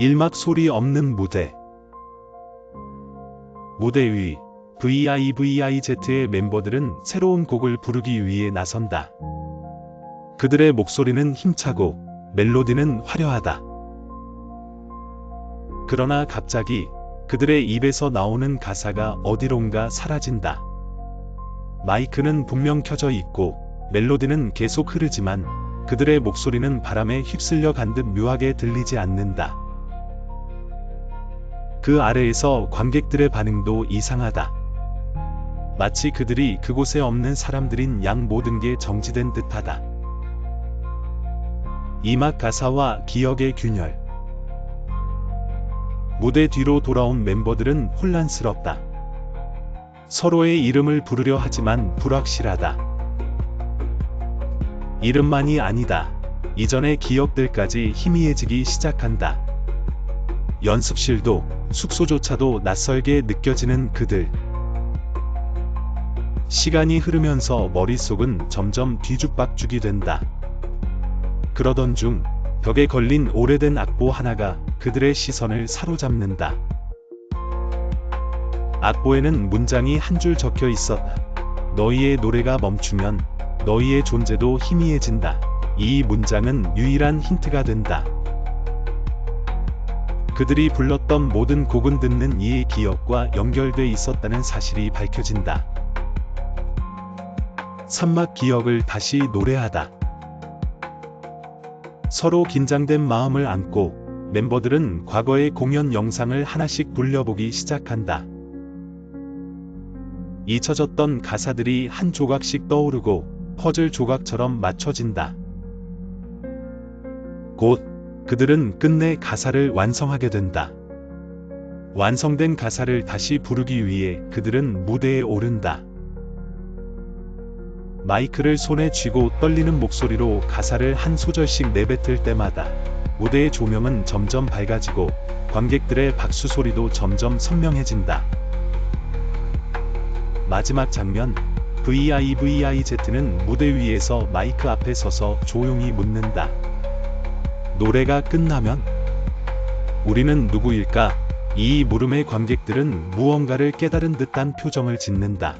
일막 소리 없는 무대. 무대 위 VIVIZ의 멤버들은 새로운 곡을 부르기 위해 나선다. 그들의 목소리는 힘차고 멜로디는 화려하다. 그러나 갑자기 그들의 입에서 나오는 가사가 어디론가 사라진다. 마이크는 분명 켜져 있고 멜로디는 계속 흐르지만 그들의 목소리는 바람에 휩쓸려 간 듯 묘하게 들리지 않는다. 그 아래에서 관객들의 반응도 이상하다. 마치 그들이 그곳에 없는 사람들인 양 모든 게 정지된 듯하다. 이막 가사와 기억의 균열. 무대 뒤로 돌아온 멤버들은 혼란스럽다. 서로의 이름을 부르려 하지만 불확실하다. 이름만이 아니다. 이전의 기억들까지 희미해지기 시작한다. 연습실도 숙소조차도 낯설게 느껴지는 그들. 시간이 흐르면서 머릿속은 점점 뒤죽박죽이 된다. 그러던 중 벽에 걸린 오래된 악보 하나가 그들의 시선을 사로잡는다. 악보에는 문장이 한 줄 적혀 있었다. 너희의 노래가 멈추면 너희의 존재도 희미해진다. 이 문장은 유일한 힌트가 된다. 그들이 불렀던 모든 곡은 듣는 이의 기억과 연결돼 있었다는 사실이 밝혀진다. 산막 기억을 다시 노래하다. 서로 긴장된 마음을 안고 멤버들은 과거의 공연 영상을 하나씩 돌려보기 시작한다. 잊혀졌던 가사들이 한 조각씩 떠오르고 퍼즐 조각처럼 맞춰진다. 곧 그들은 끝내 가사를 완성하게 된다. 완성된 가사를 다시 부르기 위해 그들은 무대에 오른다. 마이크를 손에 쥐고 떨리는 목소리로 가사를 한 소절씩 내뱉을 때마다 무대의 조명은 점점 밝아지고 관객들의 박수 소리도 점점 선명해진다. 마지막 장면 VIVIZ는 무대 위에서 마이크 앞에 서서 조용히 묻는다. 노래가 끝나면 우리는 누구일까? 이 물음에 관객들은 무언가를 깨달은 듯한 표정을 짓는다.